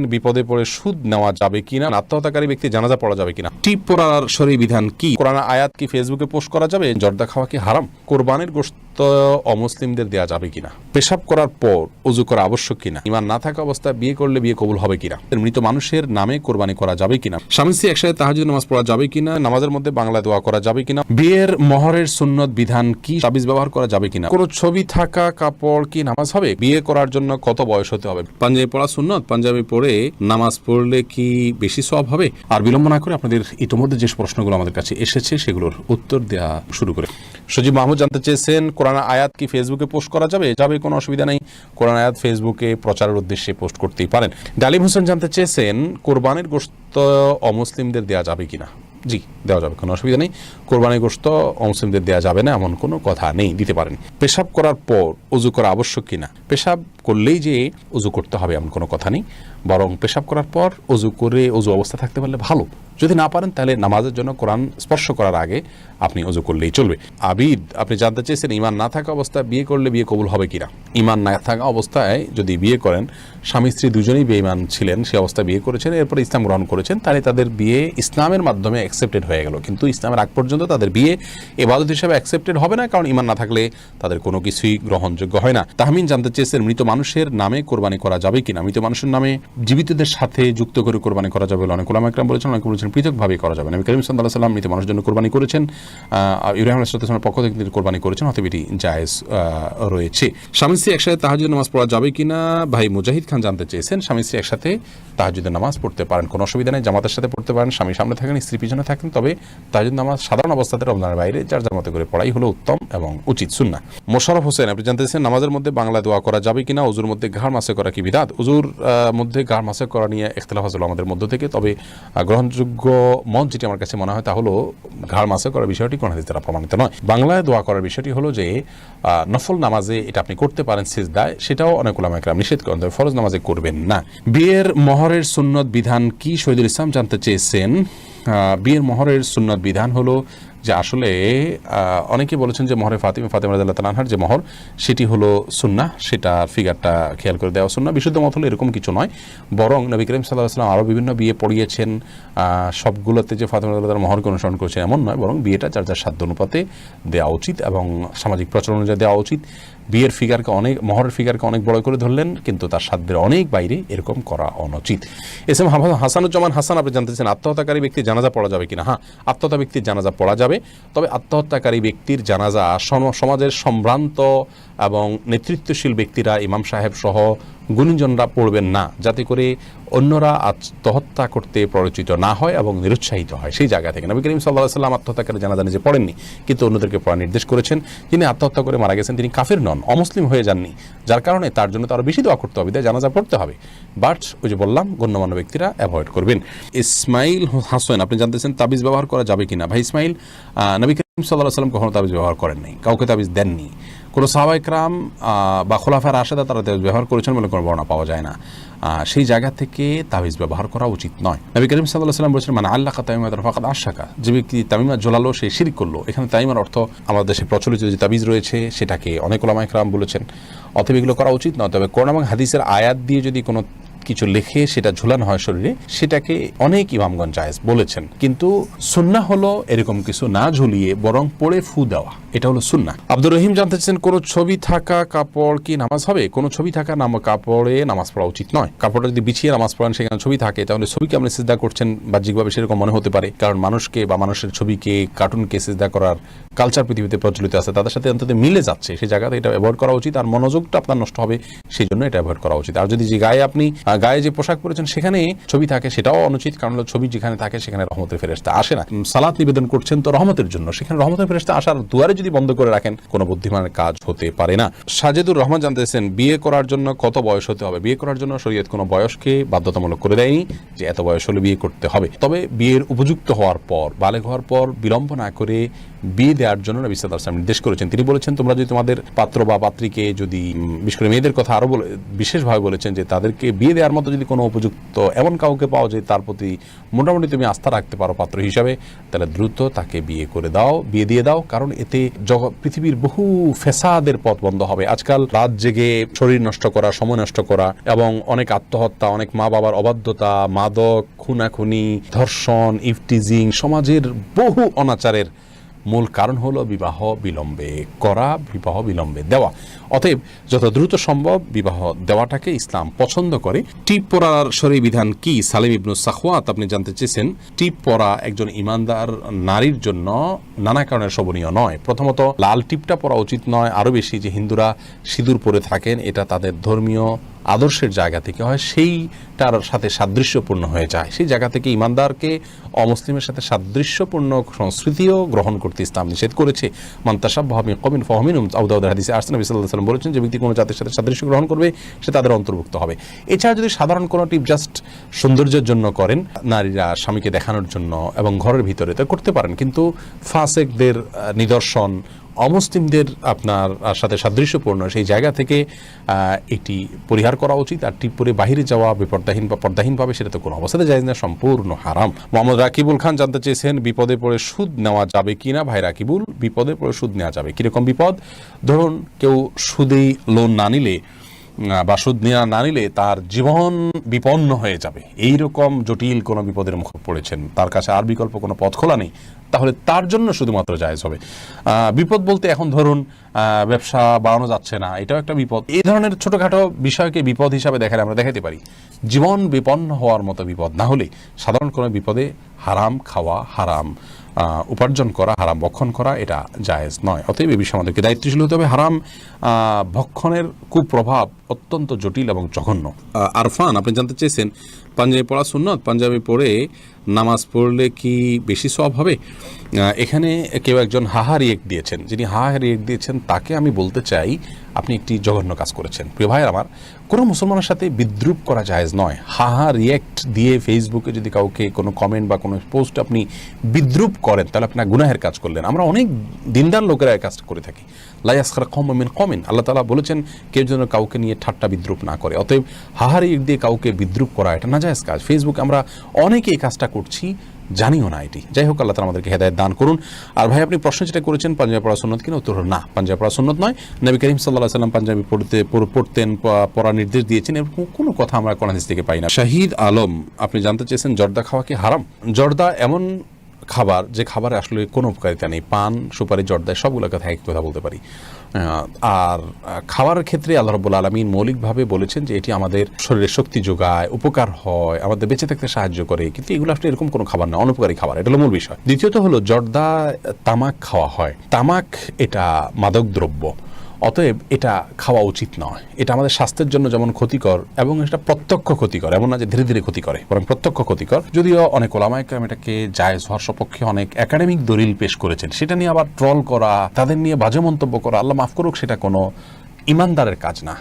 বিপদে পড়ে সুদ নেওয়া যাবে কিনা আত্মহত্যাকারী ব্যক্তি জানাজা পড়া যাবে কিনা। টিপ পড়ার শরীর বিধান কি? কোরআন আয়াত কি ফেসবুকে পোস্ট করা যাবে? জর্দা খাওয়া কি হারাম? কোরবানির গোশত অমুসলিমদের দেওয়া যাবে কিনা? পেশাব করার পর উজু করা আবশ্যক কিনা? ইমান না থাকা অবস্থায় বিয়ে করলে বিয়ে কবুল হবে কিনা? মৃত মানুষের নামে কোরবানি করা যাবে কিনা? স্বামী স্ত্রী একসাথে তাহাজুদ নামাজ পড়া যাবে কিনা? নামাজের মধ্যে বাংলা দোয়া করা যাবে কিনা? বিয়ের মহরের সুন্নত বিধান কি? তাবিজ ব্যবহার করা যাবে কিনা? কোনো ছবি থাকা কাপড় কি নামাজ হবে? বিয়ে করার জন্য কত বয়স হতে হবে? পাঞ্জাবি পড়া সুন্নত? পাঞ্জাবি পড়ে নামাজ পড়লে কি বেশি সব হবে? আর বিলম্ব না করে আপনাদের ইতিমধ্যে যে প্রশ্নগুলো আমাদের কাছে এসেছে সেগুলোর উত্তর দেওয়া শুরু করে সজীব মাহমুদ জানতে চেয়েছেন, কোরআন আয়াত কি ফেসবুকে পোস্ট করা যাবে? যাবে, কোনো অসুবিধা নেই। কোরআন আয়াত ফেসবুকে প্রচারের উদ্দেশ্যে পোস্ট করতেই পারেন। ডালিম হোসেন জানতে চেয়েছেন, কোরবানির গোস্ত অমুসলিমদের দেওয়া যাবে কিনা? জি, দেওয়া যাবে, কোনো অসুবিধা নেই। কোরবানি গোস্ত অমুসলিমদের দেওয়া যাবে না, এমন কোনো কথা নেই, দিতে পারেন। পেশাব করার পর উজু করা আবশ্যক কিনা? পেশাব করলেই যে উজু করতে হবে, এমন কোনো কথা নেই। বরং পেশাব করার পর অজু করে অজু অবস্থা থাকতে পারলে ভালো। যদি না পারেন, তাহলে নামাজের জন্য কোরআন স্পর্শ করার আগে আপনি অজু করলেই চলবে। আবিদ, আপনি জানতে চেয়েছেন ইমান না থাকা অবস্থায় বিয়ে করলে বিয়ে কবুল হবে কিনা? ইমান না থাকা অবস্থায় যদি বিয়ে করেন, স্বামী স্ত্রী দুজনেই বেঈমান ছিলেন, সে অবস্থায় বিয়ে করেছেন, এরপর ইসলাম গ্রহণ করেছেন, তাহলে তাদের বিয়ে ইসলামের মাধ্যমে অ্যাকসেপ্টেড হয়ে গেল। কিন্তু ইসলামের আগ পর্যন্ত তাদের বিয়ে এবাদত হিসাবে অ্যাকসেপ্টেড হবে না, কারণ ইমান না থাকলে তাদের কোনো কিছুই গ্রহণযোগ্য হয় না। তাহমিন জানতে চেয়েছেন মৃত মানুষের নামে কোরবানি করা যাবে কিনা? মৃত মানুষের নামে জীবিতদের সাথে যুক্ত করে কোরবানি করা যাবে বলে অনেক ওলামা একরাম বলেছেন, অনেকে বলেছেন পৃথকভাবে করা যাবে নবী করিম সাল্লাহ সাল্লাম মৃত মানুষের জন্য কোরবানি করেছেন। ইব্রাহিম আলাইসালামের পক্ষ থেকে তিনি কোরবানি করেছেন, অতএব এটি জায়েজ রয়েছে। স্বামী স্ত্রী একসাথে তাহাজুদ নামাজ পড়া যাবে কিনা? ভাই মুজাহিদ খান জানতে চেয়েছেন, স্বামী স্ত্রী একসাথে তাহাজুদের নামাজ পড়তে পারেন, কোনো অসুবিধা নেই। জামাতের সাথে পড়তে পারেন, স্বামী সামনে থাকেন, স্ত্রী পিছনে থাকেন, তবে তাহাজুদ নামাজ সাধারণ অবস্থাতে রমজানের বাইরে যার যার মতো করে পড়াই হলো উত্তম এবং উচিত সুন্না মোশারফ হোসেন, আপনি জানতে চেয়েছেন, নামাজের মধ্যে বাংলা দোয়া করা যাবে কিনা? উজুর মধ্যে ঘাড় মাসে করা কি বিধাত? উজুর মধ্যে ঘাড় মাসে করা নিয়ে ইখতলাফ হলো আমাদের মধ্য থেকে। তবে গ্রহণযোগ্য মত যেটি আমার কাছে মনে হয় তা হলো ঘাড় মাসে করার বিষয়টি, কোনো হাদিস দ্বারা প্রমাণিত নয়। বাংলায় দোয়া করার বিষয়টি হলো যে নফল নামাজে এটা আপনি করতে পারেন সিজদায়, সেটাও অনেক ওলামা একরাম নিষেধ করেন, তবে ফরজ নামাজে করবেন না। বিয়ের মহরের সুন্নত বিধান কি শহীদুল ইসলাম জানতে চেয়েছেন? বিয়ের মহরের সুন্নত বিধান হলো যে আসলে অনেকে বলেছেন যে মহরে ফাতিমা, ফাতেমা রাজা তালানহার যে মহর, সেটি হলো সুন্না সেটা ফিগারটা খেয়াল করে দেওয়া সুন্না বিশুদ্ধ মত হলো এরকম কিছু নয়। বরং নবী করিম সাল্লাহ আসলাম আরও বিভিন্ন বিয়ে পড়িয়েছেন। সবগুলোতে যে ফাতেমা রাজা তাআলা মহরকে অনুসরণ করেছেন এমন নয়, বরং বিয়েটা যার যার সাধ্য অনুপাতে দেওয়া উচিত এবং সামাজিক প্রচলন অনুযায়ী দেওয়া উচিত। বিয়ের ফিগারকে অনেক, মহরের ফিগারকে অনেক বড় করে ধরলেন, কিন্তু তার সাধ্যের অনেক বাইরে এরকম করা অনুচিত। এস এম হাসানুজ্জামান হাসান, আপনি জানতে চান আত্মহত্যাকারী ব্যক্তির জানাজা পড়া যাবে কিনা? হ্যাঁ আত্মহত্যা ব্যক্তির জানাজা পড়া যাবে, তবে আত্মহত্যাকারী ব্যক্তির জানাজা সম- সমাজের সম্ভ্রান্ত এবং নেতৃত্বশীল ব্যক্তিরা, ইমাম সাহেব সহ গুণীজনরা পড়বেন না, যাতে করে অন্যরা আত্মহত্যা করতে প্ররোচিত না হয় এবং নিরুৎসাহিত হয়। সেই জায়গা থেকে নবী করিম সাল্লাহ সাল্লাম আত্মহত্যাকারী জানাজা যে পড়েননি, কিন্তু অন্যদেরকে পড়া নির্দেশ করেছেন। যিনি আত্মহত্যা করে মারা গেছেন, তিনি কাফের নন, অমুসলিম হয়ে যাননি, যার কারণে তার জন্য তো আরও বেশি দোয়া করতে হবে, তাই জানাজা পড়তে হবে। বাট ওই যে বললাম, গণ্যমান্য ব্যক্তিরা অ্যাভয়েড করবেন। ইসমাইল হাসেন, আপনি জানতেছেন তাবিজ ব্যবহার করা যাবে কিনা? ভাই ইসমাইল নবী করিম সাল্লাহ সাল্লাম কখনো তাবিজ ব্যবহার করেন নাই, কাউকে তাবিজ দেননি। কোনো সাহাবাইকরাম বা খোলাফার আশেদা তারা তাবিজ ব্যবহার করেছেন বলে কোনো বর্ণনা পাওয়া যায় না। সেই জায়গা থেকে তাবিজ ব্যবহার করা উচিত নয়। নবী করিম সাল্লাহ সাল্লাম বলেছেন মানে আল্লাহ তামিমাদ ফাকাদ আশাকা যে ব্যক্তি তামিমা জোলালো সে শিরিক করল। এখানে তামিমার অর্থ আমাদের দেশে প্রচলিত যে তাবিজ রয়েছে, সেটাকে অনেক ওলামাইকরাম বলেছেন। অতএব এগুলো করা উচিত নয়। তবে কোরআন এবং হাদিসের আয়াত দিয়ে যদি কোনো কিছু লেখে সেটা ঝুলানো হয় শরীরে, সেটাকে অনেক ইমামগঞ্জ জায়েজ বলেছেন। কিন্তু সুন্না হলো এরকম কিছু না ঝুলিয়ে বরং পড়ে ফু দেওয়া। এটা হলো সুন্না। আব্দুর রহিম জানতে চাচ্ছেন, কোনো ছবি থাকা কাপড় কি নামাজ হবে? কোনো ছবি থাকা নাম কাপড়ে নামাজ পড়া উচিত নয়। কাপড়টা যদি বিছিয়ে নামাজ পড়েন, সেখানে ছবি থাকে, তাহলে ছবিকে আপনি সিজদা করছেন, বাহ্যিকভাবে সেরকম মনে হতে পারে। কারণ মানুষকে বা মানুষের ছবিকে কার্টুনকে সিজদা করার কালচার পৃথিবীতে প্রচলিত আছে, তাদের সাথে অন্তত মিলে যাচ্ছে। সেই জায়গাতে এটা অ্যাভয়েড করা উচিত আর মনোযোগটা আপনার নষ্ট হবে, সেই জন্য এটা অ্যাভয়েড করা উচিত। আর যদি যে গায়ে আপনি গায়ে যে পোশাক পরেছেন, সেখানে ছবি থাকে, সেটাও অনুচিত, কারণ ছবি যেখানে থাকে, সেখানে রহমতের ফেরেস্তা আসে না। সালাত নিবেদন করছেন তো রহমতের জন্য, সেখানে রহমতের ফেরেস্তা আসার দুয়ারে যদি বন্ধ করে রাখেন, কোনো বুদ্ধিমানের কাজ হতে পারে না। সাজেদুর রহমান জানতেছেন, বিয়ে করার জন্য কত বয়স হতে হবে? বিয়ে করার জন্য শরীয়ত কোনো বয়সকে বাধ্যতামূলক করে দেয়নি যে এত বয়স হলে বিয়ে করতে হবে। তবে বিয়ের উপযুক্ত হওয়ার পর বালেগ হওয়ার পর বিলম্ব না করে বিয়ে দেওয়ার জন্য নবী ওয়াসাল্লাম নির্দেশ করেছেন। তিনি বলেছেন, তোমরা যদি তোমাদের পাত্র বা পাত্রীকে যদি বিশেষ করে মেয়েদের কথা আরও বলে, বিশেষভাবে বলেছেন যে তাদেরকে বিয়ে দেওয়ার মতো যদি কোনো উপযুক্ত এমন কাউকে পাও যে তার প্রতি মোটামুটি তুমি আস্থা রাখতে পারো পাত্র হিসাবে, তাহলে দ্রুত তাকে বিয়ে করে দাও, বিয়ে দিয়ে দাও, কারণ এতে জগৎ পৃথিবীর বহু ফেসাদের পথ বন্ধ হবে। আজকাল রাত জেগে শরীর নষ্ট করা, সময় নষ্ট করা এবং অনেক আত্মহত্যা, অনেক মা বাবার অবাধ্যতা, মাদক, খুনাখুনি, ধর্ষণ, ইফটিজিং, সমাজের বহু অনাচারের মূল কারণ হলো বিবাহ বিলম্বে করা, বিবাহ বিলম্বে দেওয়া। অতএব যত দ্রুত সম্ভব বিবাহ দেওয়াটাকে ইসলাম পছন্দ করে। টিপ পরার শরী বিধান কি? সালিম ইবনু সাখওয়াত আপনি জানতে চেয়েছেন, টিপ পরা একজন ইমানদার নারীর জন্য নানা কারণে শোভনীয় নয়। প্রথমত, লাল টিপটা পরা উচিত নয়। আরও বেশি যে হিন্দুরা সিঁদুর পরে থাকেন, এটা তাদের ধর্মীয় আদর্শের জায়গা থেকে হয়, সেইটার সাথে সাদৃশ্যপূর্ণ হয়ে যায়। সেই জায়গা থেকে ইমানদারকে অমুসলিমের সাথে সাদৃশ্যপূর্ণ সংস্কৃতিও গ্রহণ করতে ইসলাম নিষেধ করেছে। মান্তাসাব ভাবি কমিন ফহমিন আউদাউদ হাদিসে আসলাম সাল্লাহ সাল্লাম বলেছেন যে, ব্যক্তি কোনো জাতির সাথে সাদৃশ্য গ্রহণ করবে, সে তাদের অন্তর্ভুক্ত হবে। এছাড়া যদি সাধারণ কোনো টিপ জাস্ট সৌন্দর্যের জন্য করেন, নারীরা স্বামীকে দেখানোর জন্য এবং ঘরের ভিতরে তা করতে পারেন। কিন্তু ফাসেকদের নিদর্শন অমুসলিমদের আপনার সাথে সাদৃশ্যপূর্ণ সেই জায়গা থেকে এটি পরিহার করা উচিত আর পরে বাহিরে যাওয়া বিপর্দাহীন বা পর্দাহীনভাবে সেটা তো কোনো অবস্থাতে যায় না, সম্পূর্ণ হারাম। মোহাম্মদ রাকিবুল খান জানতে চেয়েছেন, বিপদে পড়ে সুদ নেওয়া যাবে কি না ভাই রাকিবুল, বিপদে পড়ে সুদ নেওয়া যাবে। কীরকম বিপদ? ধরুন কেউ সুদেই লোন না নিলে বা সুদ নেওয়া না নিলে তার জীবন বিপন্ন হয়ে যাবে। এই রকম জটিল কোনো বিপদের মুখে পড়েছেন। তার কাছে আর বিকল্প কোনো পথ খোলা নেই। তাহলে তার জন্য শুধুমাত্র জায়েজ হবে। বিপদ বলতে এখন ধরুন ব্যবসা বাড়ানো যাচ্ছে না, এটাও একটা বিপদ। এই ধরনের ছোটোখাটো বিষয়কে বিপদ হিসাবে দেখালে আমরা দেখাতে পারি। জীবন বিপন্ন হওয়ার মতো বিপদ না হলে সাধারণ কোনো বিপদে হারাম খাওয়া হারাম উপার্জন করা, হারাম ভক্ষণ করা এটা জায়েজ নয়। অতএব এই বিষয়ে আমাদেরকে দায়িত্বশীল হতে হবে। হারাম ভক্ষণের কুপ্রভাব অত্যন্ত জটিল এবং জঘন্য। আরফান, আপনি জানতে চেয়েছেন, পাঞ্জাবি পড়া সুন্নত, পাঞ্জাবি পড়ে নামাজ পড়লে কি বেশি সব হবে? এখানে কেউ একজন হাহা রিয়েক্ট দিয়েছেন। যিনি হাহা রিয়েক্ট দিয়েছেন, তাকে আমি বলতে চাই, আপনি একটি জঘন্য কাজ করেছেন। প্রিয় ভাইয়ের আমার, কোনো মুসলমানের সাথে বিদ্রুপ করা জায়েজ নয়। হাহা রিয়েক্ট দিয়ে ফেসবুকে যদি কাউকে কোনো কমেন্ট বা কোনো পোস্ট আপনি বিদ্রুপ করেন, তাহলে আপনার গুনাহের কাজ করলেন। আমরা অনেক দিনদার লোকেরা কাজটা করে থাকি। লাইয়াসখার কমিন কমেন আল্লাহ তালা বলেছেন, কেউ যেন কাউকে নিয়ে ঠাট্টা বিদ্রুপ না করে। অতএব হাহারি দিয়ে কাউকে বিদ্রুপ করা এটা নাজায়জ কাজ। ফেসবুক আমরা অনেকে এই কাজটা করছি, জানিও না এটি। যাই হোক, আল্লাহ তালা আমাদেরকে হেদায়ত দান করুন। আর ভাই, আপনি প্রশ্ন যেটা করেছেন, পাঞ্জাবি পড়া সুন্নত কিনা? উত্তর না, পাঞ্জাবি পড়া সুন্নত নয়। নবী করিম সাল্লাহ সাল্লাম পাঞ্জাবি পড়তে পড়তেন পড়ার নির্দেশ দিয়েছেন, এরকম কোনো কথা আমরা কোন থেকে পাই না। শাহিদ আলম, আপনি জানতে চেয়েছেন, জর্দা খাওয়া কি হারাম? জর্দা এমন খাবার, যে খাবারে আসলে কোনো উপকারিতা নেই, পান, সুপারি জর্দায় সবগুলো কথা একই কথা বলতে পারি। আর খাবারের ক্ষেত্রে আল্লাহ রব্বুল আলমিন মৌলিকভাবে বলেছেন যে এটি আমাদের শরীরে শক্তি যোগায়, উপকার হয়, আমাদের বেঁচে থাকতে সাহায্য করে। কিন্তু এগুলো আসলে এরকম কোনো খাবার না, অনুপকারী খাবার, এটা হলো মূল বিষয়। দ্বিতীয়ত হলো, জর্দা তামাক খাওয়া হয়। তামাক এটা মাদক দ্রব্য অতএব এটা খাওয়া উচিত নয়। এটা আমাদের স্বাস্থ্যের জন্য যেমন ক্ষতিকর এবং এটা প্রত্যক্ষ ক্ষতিকর, এমন না যে ধীরে ধীরে ক্ষতি করে বরং প্রত্যক্ষ ক্ষতিকর। যদিও অনেক ওলামাইকরাম এটাকে জায়েজ হওয়ার সপক্ষে অনেক একাডেমিক দলিল পেশ করেছেন। সেটা নিয়ে আবার ট্রল করা, তাদের নিয়ে বাজে মন্তব্য করা, আল্লাহ মাফ করুক, সেটা কোনো ইমানদারের কাজ না।